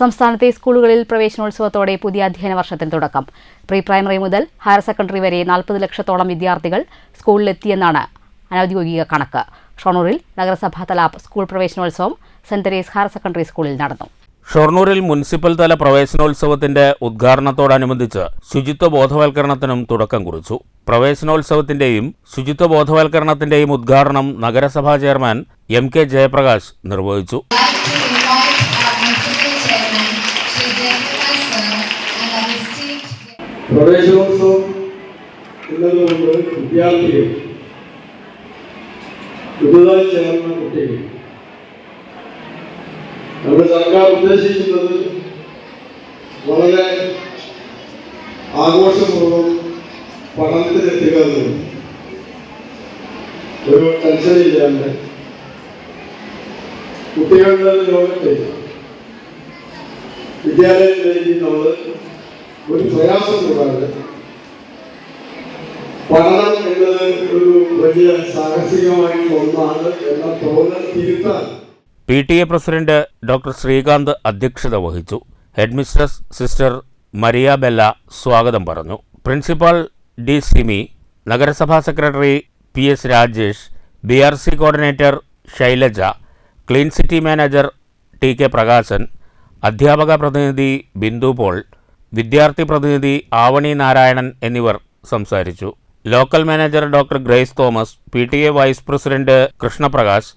സംസ്ഥാനത്തെ സ്കൂളുകളിൽ പ്രവേശനോത്സവത്തോടെ പുതിയ അധ്യയന വർഷത്തിന് തുടക്കം. പ്രീ പ്രൈമറി മുതൽ ഹയർ സെക്കൻഡറി വരെ നാൽപ്പത് ലക്ഷത്തോളം വിദ്യാർത്ഥികൾ സ്കൂളിലെത്തിയെന്നാണ് അനൌദ്യോഗിക കണക്ക്. ഷൊർണൂരിൽ നഗരസഭാതല സ്കൂൾ പ്രവേശനോത്സവം സെന്റ് തെരേസ് ഹയർ സെക്കൻഡറി സ്കൂളിൽ നടന്നു. ഷൊർണൂരിൽ മുനിസിപ്പൽ തല പ്രവേശനോത്സവത്തിന്റെ ഉദ്ഘാടനത്തോടനുബന്ധിച്ച് ശുചിത്വ ബോധവൽക്കരണത്തിനും തുടക്കം കുറിച്ചു. പ്രവേശനോത്സവത്തിന്റെയും ശുചിത്വ ബോധവൽക്കരണത്തിന്റെയും ഉദ്ഘാടനം നഗരസഭാ ചെയർമാൻ എം കെ ജയപ്രകാശ് നിർവഹിച്ചു. പ്രവേശനോത്സവം എന്നതുകൊണ്ട് വിദ്യാർത്ഥികൾ പുതുതായി ചേർന്ന കുട്ടികൾ നമ്മുടെ സർക്കാർ ഉദ്ദേശിക്കുന്നത് വളരെ ആഘോഷപൂർവം പഠനത്തിനെത്തുക എന്നുള്ളത് ഒരു ടെൻഷനില്ലാണ്ട് കുട്ടികളുടെ ലോകത്തെ വിദ്യാലയത്തിലേക്ക് നമ്മൾ ഒരു പ്രയാസം കൂടാതെ പഠനം എന്നത് ഒരു വലിയ സാഹസികമായി ഒന്നാണ് എന്ന തോന്നൽ തിരുത്താൻ. P T A president doctor Srikanth അധ്യക്ഷത വഹിച്ചു. ഹെഡ്മിസ്ട്രസ് സിസ്റ്റർ മരിയ ബെല്ല സ്വാഗതം പറഞ്ഞു. പ്രിൻസിപ്പാൾ ഡി സിമി നഗരസഭാ secretary P S Rajesh B R C coordinator Shailaja clean city manager T K Prakashan അധ്യാപക പ്രതിനിധി ബിന്ദു പോൾ വിദ്യാർത്ഥി പ്രതിനിധി ആവണി നാരായണൻ എന്നിവർ സംസാരിച്ചു. Local manager doctor Grace Thomas P T A vice president Krishnaprakash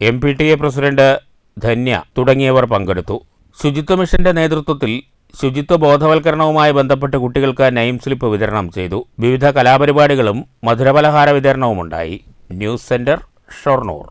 M P T A president Dhanya തുടങ്ങിയവർ പങ്കെടുത്തു. ശുചിത്വ മിഷന്റെ നേതൃത്വത്തിൽ ശുചിത്വ ബോധവൽക്കരണവുമായി ബന്ധപ്പെട്ട് കുട്ടികൾക്ക് നെയിം സ്ലിപ്പ് വിതരണം ചെയ്തു. വിവിധ കലാപരിപാടികളും മധുരപലഹാര വിതരണവുമുണ്ടായി. News centre Shoranur.